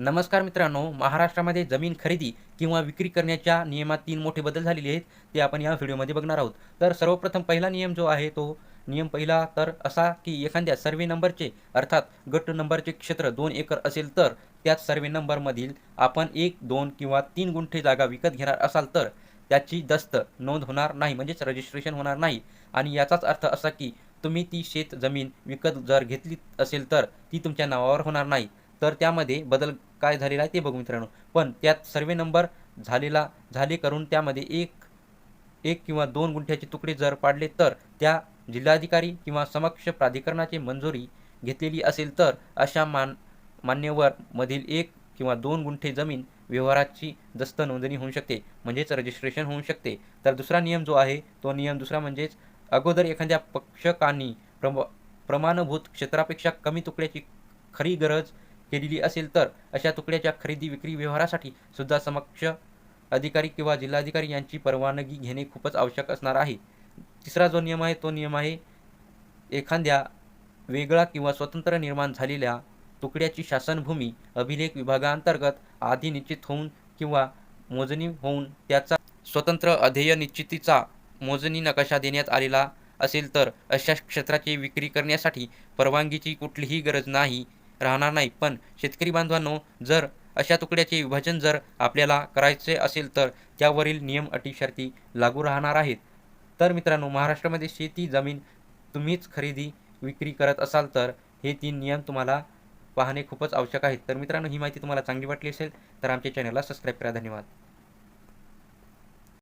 नमस्कार मित्रांनो महाराष्ट्रामध्ये जमीन खरेदी किंवा विक्री करण्याच्या नियमात तीन मोठे बदल झालेले आहेत ते आपण या व्हिडिओमध्ये बघणार आहोत. तर सर्वप्रथम पहिला नियम जो आहे तो नियम पहिला तर असा की एखाद्या सर्वे नंबरचे अर्थात गट नंबरचे क्षेत्र दोन एकर असेल तर त्याच सर्वे नंबरमधील आपण एक दोन किंवा तीन गुंठे जागा विकत घेणार असाल तर त्याची दस्त नोंद होणार नाही म्हणजेच रजिस्ट्रेशन होणार नाही. आणि याचाच अर्थ असा की तुम्ही ती शेत जमीन विकत जर घेतली असेल तर ती तुमच्या नावावर होणार नाही. तर त्यामध्ये बदल काय झालेला आहे ते बघू मित्रांनो. पण त्यात सर्वे नंबर झालेला झाले करून त्यामध्ये एक एक किंवा दोन गुंठ्याचे तुकडे जर पाडले तर त्या जिल्हाधिकारी किंवा समक्ष प्राधिकरणाची मंजुरी घेतलेली असेल तर अशा मान मान्यवर मधील एक किंवा दोन गुंठे जमीन व्यवहाराची दस्त नोंदणी होऊ शकते. म्हणजेच रजिस्ट्रेशन होऊ शकते. तर दुसरा नियम जो आहे तो नियम दुसरा म्हणजेच अगोदर एखाद्या पक्षकांनी प्रम प्रमाणभूत क्षेत्रापेक्षा कमी तुकड्याची खरी गरज केलेली असेल तर अशा तुकड्याच्या खरेदी विक्री व्यवहारासाठी सुद्धा समक्ष अधिकारी किंवा जिल्हाधिकारी यांची परवानगी घेणे खूपच आवश्यक असणार आहे. तिसरा जो नियम आहे तो नियम आहे एखाद्या वेगळा किंवा स्वतंत्र निर्माण झालेल्या तुकड्याची शासनभूमी अभिलेख विभागांतर्गत आधी निश्चित होऊन किंवा मोजणी होऊन त्याचा स्वतंत्र अध्येय निश्चितीचा मोजणी नकाशा देण्यात आलेला असेल तर अशा क्षेत्राची विक्री करण्यासाठी परवानगीची कुठलीही गरज नाही. राहणार नाही. पण शेतकरी बांधवांनो जर अशा तुकड्याचे विभाजन जर आपल्याला करायचे असेल तर त्यावरील नियम अटी शर्ती लागू राहणार आहेत. तर मित्रांनो महाराष्ट्रामध्ये शेती जमीन तुम्हीच खरेदी विक्री करत असाल तर हे तीन नियम तुम्हाला पाहणे खूपच आवश्यक आहेत. तर मित्रांनो ही माहिती तुम्हाला चांगली वाटली असेल तर आमच्या चॅनलला सबस्क्राईब करा. धन्यवाद.